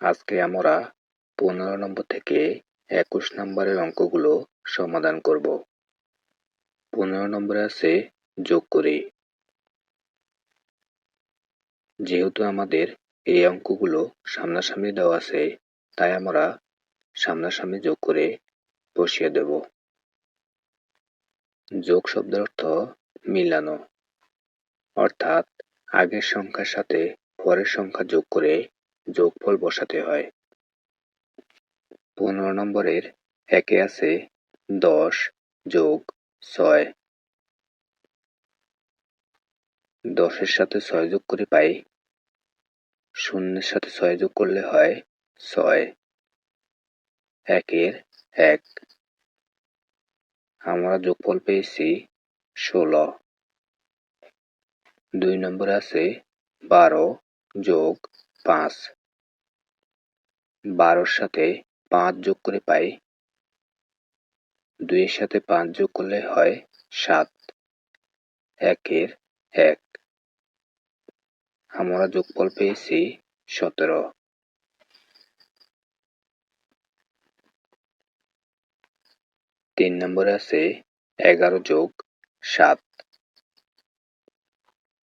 আজকে আমরা পনেরো নম্বর থেকে একুশ নম্বরের অঙ্কগুলো সমাধান করব। পনেরো নম্বরে আছে যোগ করি। যেহেতু আমাদের এই অঙ্কগুলো সামনাসামনি দেওয়া আছে, তাই আমরা সামনাসামনি যোগ করে বসিয়ে দেব। যোগ শব্দের অর্থ মিলানো। অর্থাৎ আগের সংখ্যার সাথে পরের সংখ্যা যোগ করে যোগফল বসাতে হয়। পনেরো নম্বরের একে আছে দশ যোগ ছয়। দশের সাথে ছয় যোগ করে পাই, শূন্যের সাথে ছয় যোগ করলে হয় ছয়। একের এক। আমরা যোগফল পেয়েছি ষোলো। দুই নম্বরে আছে বারো যোগ পাঁচ। বারোর সাথে পাঁচ যোগ করে পাই। দুইয়ের সাথে পাঁচ যোগ করলে হয় সাত। একের এক। আমরা যোগফল পেয়েছি সতেরো। তিন নম্বরে আছে এগারো যোগ সাত।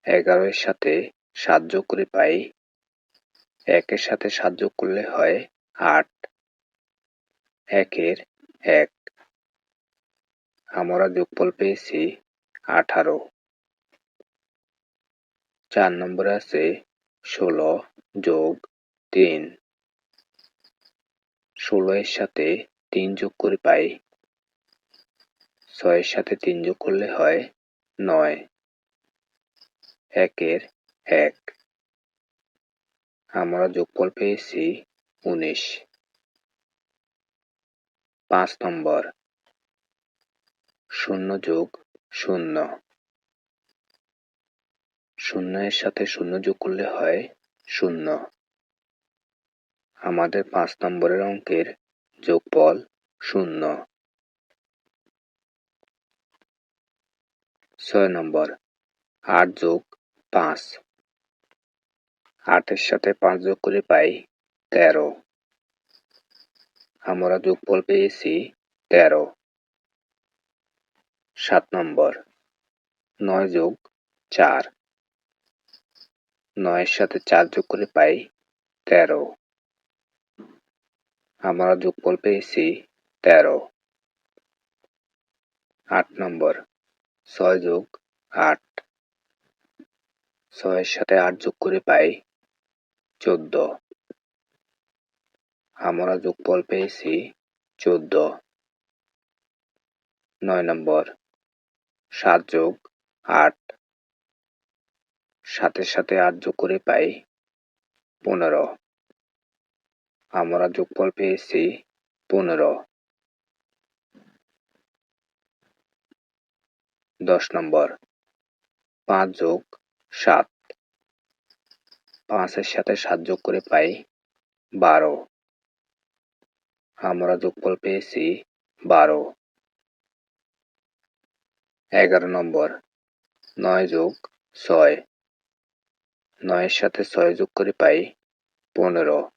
এগারো এর সাথে সাত যোগ করে পাই। একের সাথে সাত যোগ করলে হয় আট, একের এক। আমরা যোগফল পেয়েছি আঠারো। চার নম্বরে আছে ষোলো যোগ তিন। ষোলো এর সাথে তিন যোগ করে পাই। ছয়ের সাথে তিন যোগ করলে হয় নয়। একের এক। আমরা যোগফল পেয়েছি উনিশ। পাঁচ নম্বর। শূন্য যোগ শূন্য। শূন্য এর সাথে শূন্য যোগ করলে হয় শূন্য। আমাদের পাঁচ নম্বরের অঙ্কের যোগফল শূন্য। ছয় নম্বর। আট যোগ পাঁচ। আটের সাথে পাঁচ যোগ করে পাই তেরো। আমরা যোগফল পেয়েছি তেরো। সাত নম্বর। নয় যোগ চার। নয়ের সাথে চার যোগ করে পাই তেরো। আমরা যোগফল পেয়েছি তেরো। আট নম্বর। ছয় যোগ আট। ছয়ের সাথে আট যোগ করে পাই চোদ্দ। আমরা যোগফল পেয়েছি চোদ্দ। নয় নম্বর, সাত যোগ আট। সাতের সাথে আট যোগ করে পাই পনেরো। আমরা যোগফল পেয়েছি পনেরো। দশ নম্বর, পাঁচ যোগ সাত। পাঁচের সাথে সাত যোগ করে পাই বারো। আমরা যোগফল পেয়েছি, বারো। এগারো নম্বর। নয় যোগ ছয়। নয়ের সাথে ছয় যোগ করে পাই পনেরো।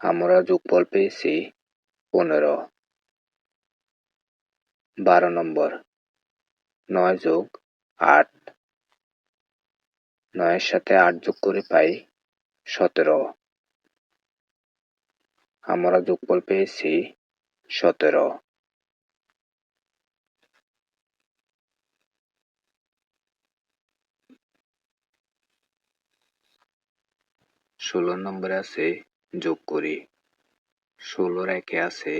আমরা যোগফল পেয়েছি, পনেরো। বারো নম্বর। নয় যোগ আট। নয়ের সাথে আট যোগ করে পাই সতেরো। আমরা যোগফল পেয়েছি সতেরো। ষোলো নম্বরে আছে যোগ করি। ষোলোর একে আছে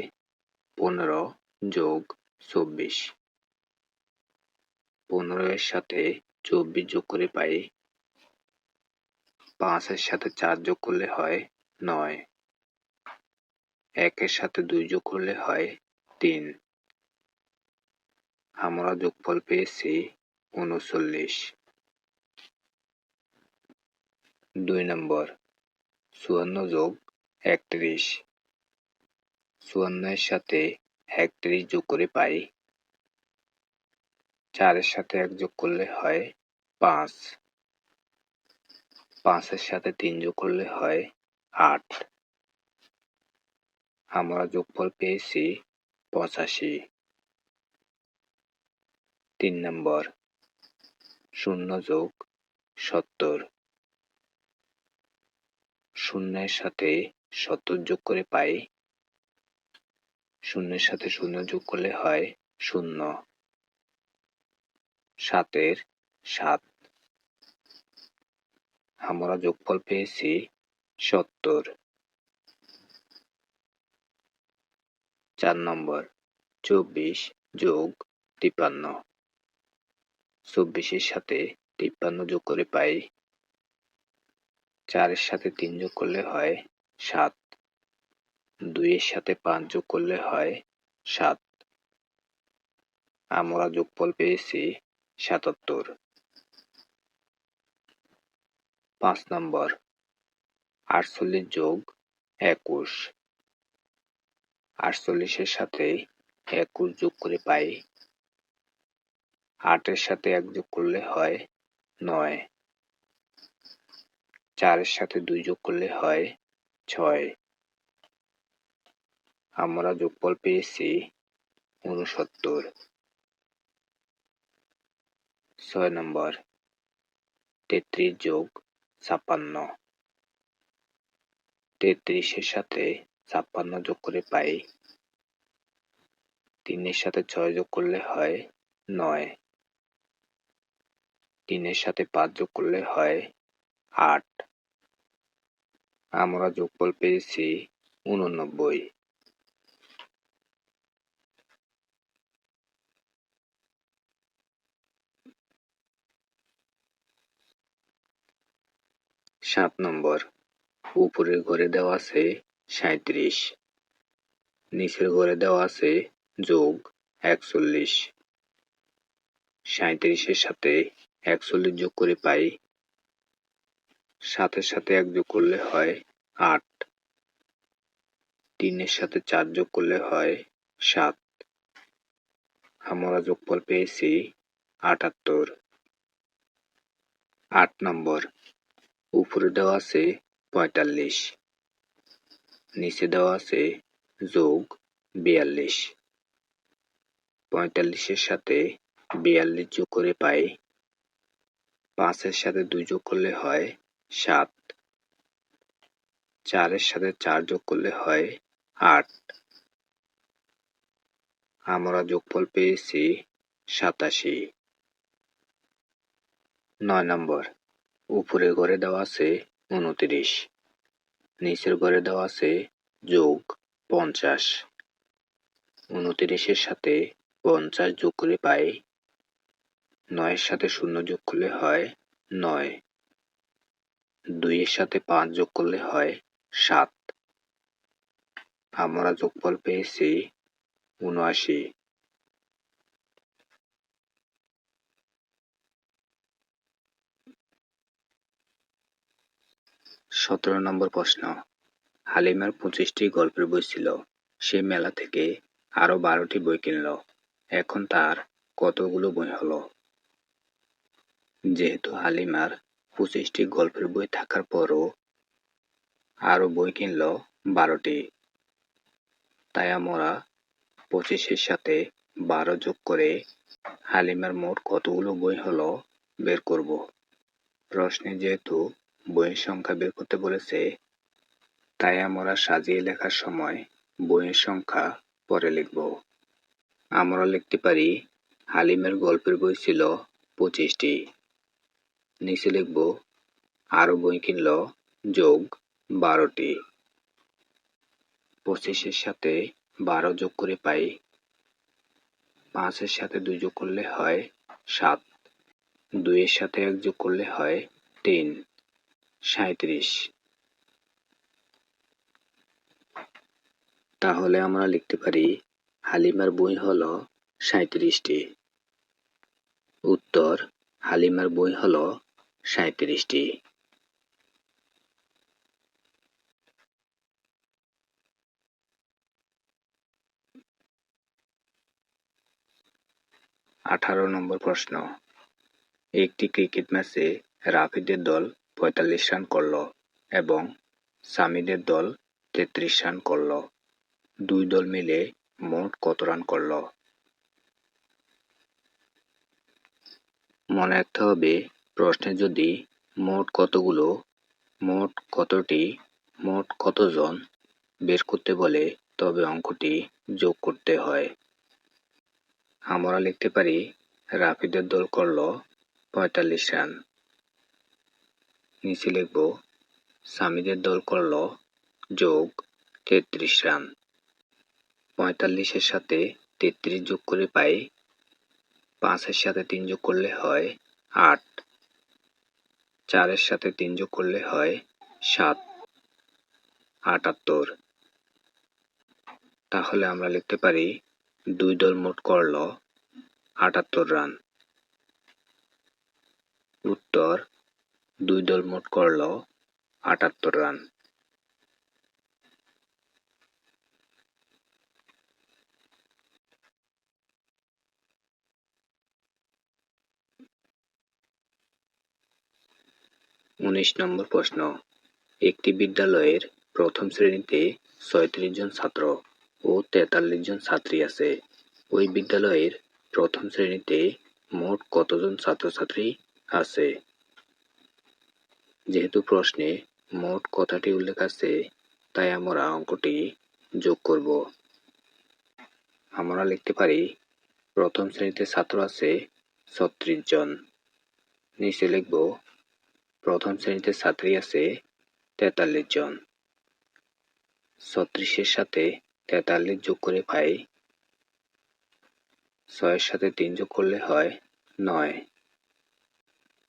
পনেরো যোগ চব্বিশ। পনেরো এর সাথে চব্বিশ যোগ করে পাই। পাঁচের সাথে চার যোগ করলে হয় নয়। একের সাথে দুই যোগ করলে হয় তিন। আমরা যোগফল পেয়েছি উনচল্লিশ দুই নম্বর, চুয়ান্ন যোগ একত্রিশ। চুয়ান্নের সাথে একত্রিশ যোগ করে পাই। চারের সাথে এক যোগ করলে হয় পাঁচ। পাঁচের সাথে তিন যোগ করলে হয় আট। আমরা যোগফল পেয়েছি পঁচাশি। তিন নম্বর, শূন্য যোগ সত্তর। শূন্যের সাথে সত্তর যোগ করে পাই। শূন্যের সাথে শূন্য যোগ করলে হয় শূন্য। সাতের সাত। আমরা যোগফল পেয়েছি সত্তর। চার নম্বর, চব্বিশ যোগ তিপ্পান্ন। চব্বিশের সাথে তিপ্পান্ন যোগ করে পাই। চারের সাথে তিন যোগ করলে হয় সাত। দুইয়ের সাথে পাঁচ যোগ করলে হয় সাত। আমরা যোগফল পেয়েছি সাতাত্তর। পাঁচ নম্বর, আটচল্লিশ যোগ একুশ। আটচল্লিশের সাথে একুশ যোগ করে পাই। আটের সাথে এক যোগ করলে হয় নয়। চারের সাথে দুই যোগ করলে হয় ছয়। আমরা যোগফল পেয়েছি উনসত্তর ছয় নম্বর, তেত্রিশ যোগ ছাপ্পান্ন। তেত্রিশের সাথে ছাপ্পান্ন যোগ করে পাই। তিনের সাথে ছয় যোগ করলে হয় নয়। তিনের সাথে পাঁচ যোগ করলে হয় আট। আমরা যোগফল পেয়েছি উননব্বই সাত নম্বর। উপরের ঘরে দেওয়া আছে সাঁত্রিশ নিচের ঘরে দেওয়া আছে যোগ একচল্লিশ। সাঁত্রিশের সাথে একচল্লিশ যোগ করে পাই। সাতের সাথে এক যোগ করলে হয় আট। তিনের সাথে চার যোগ করলে হয় সাত। আমরা যোগফল পেয়েছি আটাত্তর। আট নম্বর। উপরে দেওয়া আছে পঁয়তাল্লিশ। নিচে দেওয়া আছে। যোগ বিয়াল্লিশ। পঁয়তাল্লিশের সাথে বিয়াল্লিশ যোগ করে পাই। পাঁচের সাথে দুই যোগ করলে হয় সাত। চারের সাথে চার যোগ করলে হয় আট। আমরা যোগফল পেয়েছি সাতাশি। নয় নম্বর উপরে ঘরে দেওয়া আছে উনত্রিশ। নিচের ঘরে দেওয়া আছে যোগ পঞ্চাশ। উনত্রিশের সাথে পঞ্চাশ যোগ করে পাই নয়ের সাথে শূন্য যোগ করলে হয় নয়। দুইয়ের সাথে পাঁচ যোগ করলে হয় সাত। আমরা যোগফল পেয়েছি উনআশি। সতেরো নম্বর প্রশ্ন। হালিমার পঁচিশটি গল্পের বই ছিল। সে মেলা থেকে আরও বারোটি বই কিনল। এখন তার কতগুলো বই হলো? যেহেতু হালিমার পঁচিশটি গল্পের বই থাকার পরও আরও বই কিনল বারোটি, তাই আমরা পঁচিশের সাথে বারো যোগ করে হালিমার মোট কতগুলো বই হলো বের করব? প্রশ্নে যেহেতু বইয়ের সংখ্যা বের করতে বলেছে, তাই আমরা সাজিয়ে লেখার সময় বইয়ের সংখ্যা পরে লিখব। আমরা লিখতে পারি, হালিমের গল্পের বই ছিল পঁচিশটি। নিচে লিখব, আরও বই কিনল, যোগ বারোটি। পঁচিশের সাথে বারো যোগ করে পাই, পাঁচের সাথে দুই যোগ করলে হয় সাত। দুইয়ের সাথে এক যোগ করলে হয় তিন। সাঁত্রিশ তাহলে আমরা লিখতে পারি, হালিমার বই হল সাঁত্রিশটি উত্তর, হালিমার বই হল সাঁত্রিশটি আঠারো নম্বর প্রশ্ন, একটি ক্রিকেট ম্যাচে রাফিদের দল পঁয়তাল্লিশ রান করল এবং সামিদের দল তেত্রিশ রান করল। দুই দল মিলে মোট কত রান করল? মনে রাখতে হবে, প্রশ্নে যদি মোট কতগুলো, মোট কতটি, মোট কতজন বের করতে বলে, তবে অঙ্কটি যোগ করতে হয়। আমরা লিখতে পারি, রাফিদের দল করল পঁয়তাল্লিশ রান। নিচে লিখব সামিদের দল করল, যোগ তেত্রিশ রান। পঁয়তাল্লিশের সাথে তেত্রিশ যোগ করে পাই, পাঁচের সাথে তিন যোগ করলে হয় আট। চারের সাথে তিন যোগ করলে হয় সাত। আটাত্তর। তাহলে আমরা লিখতে পারি, দুই দল মোট করল আটাত্তর রান। উত্তর দুই দল মোট করল আটাত্তর রান। উনিশ নম্বর প্রশ্ন, একটি বিদ্যালয়ের প্রথম শ্রেণীতে ছয়ত্রিশ জন ছাত্র ও তেতাল্লিশ জন ছাত্রী আছে। ওই বিদ্যালয়ের প্রথম শ্রেণীতে মোট কতজন ছাত্রছাত্রী আছে? যেহেতু প্রশ্নে মোট কথাটি উল্লেখ আছে, তাই আমরা অঙ্কটি যোগ করব। আমরা লিখতে পারি, প্রথম শ্রেণীতে ছাত্র আছে ছত্রিশ জন। নিচে লিখব, প্রথম শ্রেণীতে ছাত্রী আছে তেতাল্লিশ জন। ছত্রিশের সাথে তেতাল্লিশ যোগ করে পাই, ছয়ের সাথে তিন যোগ করলে হয় নয়।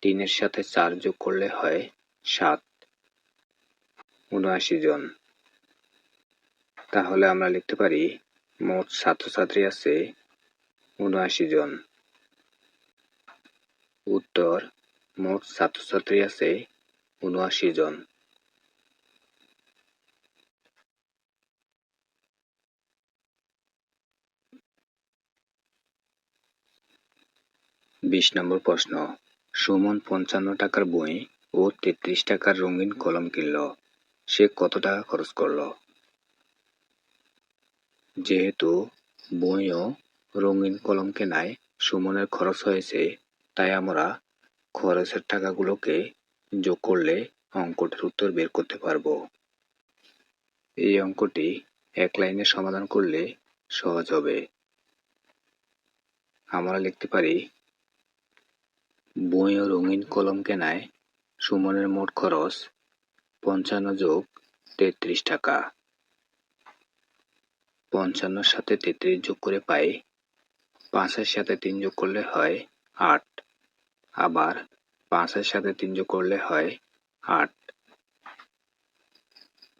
তিনের সাথে চার যোগ করলে হয় সাত, উনআশি জন। তাহলে আমরা লিখতে পারি মোট ছাত্রছাত্রী আছে উনআশি জন। উত্তর, মোট ছাত্রছাত্রী আছে উনআশি জন। বিশ নম্বর প্রশ্ন, সুমন পঞ্চান্ন টাকার বই ও তেত্রিশ টাকার রঙিন কলম কিনল। সে কত টাকা খরচ করল? যেহেতু বই ও রঙিন কলম কেনায় সুমনের খরচ হয়েছে, তাই আমরা খরচের টাকাগুলোকে যোগ করলে অঙ্কটির উত্তর বের করতে পারব। এই অঙ্কটি এক লাইনে সমাধান করলে সহজ হবে। আমরা লিখতে পারি বই ও রঙিন কলম কেনায় সুমনের মোট খরচ পঞ্চান্ন যোগ তেত্রিশ টাকা। পঞ্চান্নর সাথে তেত্রিশ যোগ করে পাই, পাঁচের সাথে তিন যোগ করলে হয় আট। আবার পাঁচের সাথে তিন যোগ করলে হয় আট।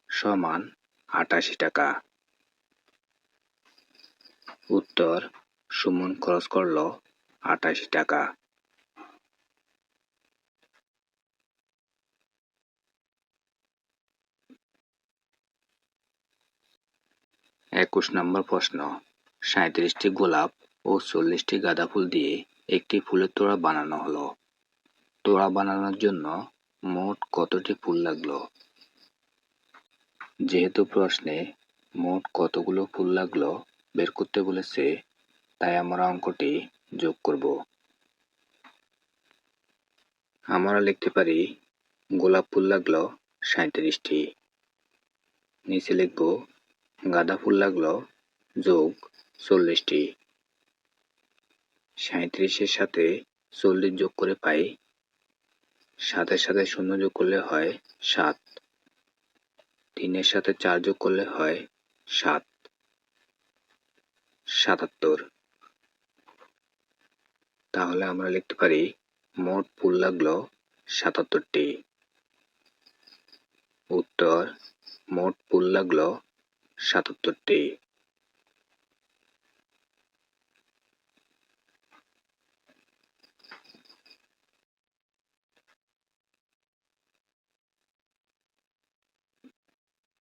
সমান আটাশি টাকা। উত্তর, সুমন খরচ করল আটাশি টাকা। একুশ নম্বর প্রশ্ন। সাঁত্রিশটি গোলাপ ও চল্লিশটি গাঁদা ফুল দিয়ে একটি ফুলের তোড়া বানানো হলো। তোড়া বানানোর জন্য মোট কতটি ফুল লাগল? যেহেতু প্রশ্নে মোট কতগুলো ফুল লাগল বের করতে বলেছে, তাই আমরা অঙ্কটি যোগ করব। আমরা লিখতে পারি, গোলাপ ফুল লাগল সাঁত্রিশটি নিচে লিখব গাঁদা ফুল লাগল। যোগ চল্লিশটি। সাঁত্রিশের সাথে চল্লিশ যোগ করে পাই। সাতের সাথে শূন্য যোগ করলে হয় সাত। তিনের সাথে চার যোগ করলে হয় সাত। সাতাত্তর। তাহলে আমরা লিখতে পারি, মোট ফুল লাগল সাতাত্তরটি। উত্তর, মোট ফুল লাগল সাতাত্তরটি।